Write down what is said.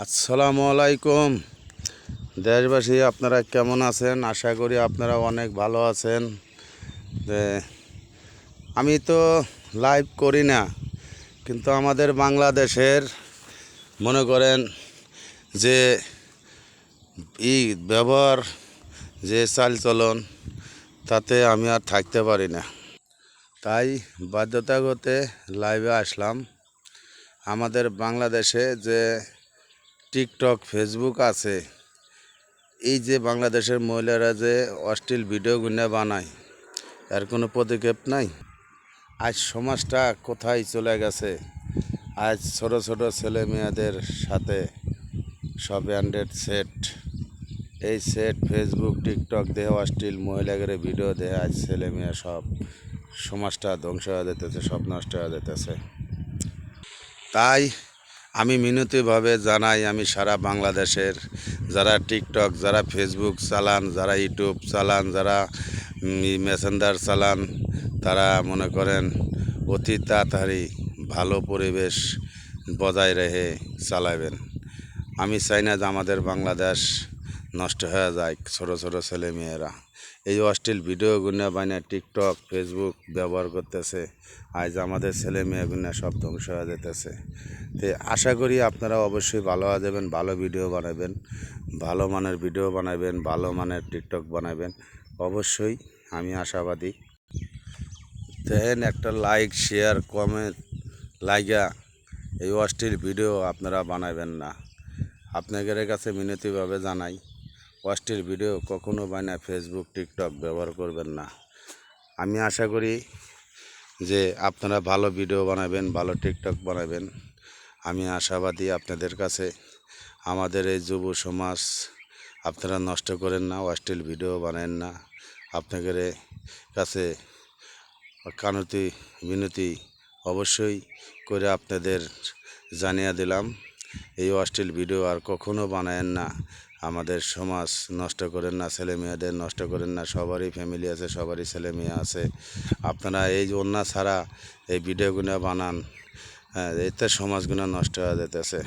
আসসালামু আলাইকুম। দেশবাসী, আপনারা কেমন আছেন? আশা করি আপনারা অনেক ভালো আছেন। আমি তো লাইভ করি না, কিন্তু আমাদের বাংলাদেশের মনে করেন যে ই ব্যবহার, যে চালচলন, তাতে আমি আর থাকতে পারি না। তাই বাধ্যতাগতে লাইভে আসলাম। আমাদের বাংলাদেশে যে টিকটক, ফেসবুক আছে। এই যে বাংলাদেশের মহিলারা যে অশ্লীল ভিডিও গুনে বানায়, এর কোনো পদক্ষেপ নাই? আজ সমাজটা কোথায় চলে গেছে? আজ ছোট ছোট ছেলে মেয়েদের সাথে সব ব্যান্ডেড সেট এই সেট ফেসবুক টিকটক দেহ অশ্লীল মহিলাদের ভিডিও দেহে আজ ছেলে মেয়ে সব সমাজটা ধ্বংস হয়ে যেতেছে, সব নষ্ট হয়ে যেতেছে। তাই আমি মিনতিভাবে জানাই, আমি সারা বাংলাদেশের যারা টিকটক, যারা ফেসবুক চালান, যারা ইউটিউব চালান, যারা মেসেঞ্জার চালান, তারা মনে করেন অতি তাড়াতাড়ি ভালো পরিবেশ বজায় রেখে চালাবেন আমি চাই না যে আমাদের বাংলাদেশ নষ্ট হয়ে যায় ছোটো ছোটো ছেলে মেয়েরা এই অশ্লীল ভিডিওগুলো বাইনা টিকটক ফেসবুক ব্যবহার করতেছে। আজ আমাদের ছেলে মেয়েগুলো সব ধ্বংস হয়ে যেতেছে। তো আশা করি আপনারা অবশ্যই ভালো হয়ে যাবেন, ভালো ভিডিও বানাবেন, ভালো মানের ভিডিও বানাবেন, ভালো মানের টিকটক বানাবেন। অবশ্যই আমি আশাবাদী। দেন একটা লাইক শেয়ার কমেন্ট লাইগা এই অশ্লীল ভিডিও আপনারা বানাবেন না। আপনাদের কাছে মিনতিভাবে জানাই। অশ্লীল ভিডিও কখনো বানায় ফেসবুক টিকটক ব্যবহার করবেন না। আমি আশা করি যে আপনারা ভালো ভিডিও বানাবেন, ভালো টিকটক বানাবেন। আমি আশাবাদী আপনাদের কাছে। আমাদের এই যুব সমাজ আপনারা নষ্ট করেন না অশ্লীল ভিডিও বানান না। আপনাদের কাছে কানতি বিনতি অবশ্যই করে আপনাদের জানিয়ে দিলাম। এই অশ্লীল ভিডিও আর কখনো বানায়েন না। আমাদের সমাজ নষ্ট করেন না, ছেলে মেয়েদের নষ্ট করেন না, সবারই ফ্যামিলি আছে, সবারই ছেলে মেয়ে আছে। আপনারা এই অন্য ছাড়া এই ভিডিওগুলো বানান হ্যাঁ এতে সমাজগুলো নষ্ট হয়ে যেতেছে।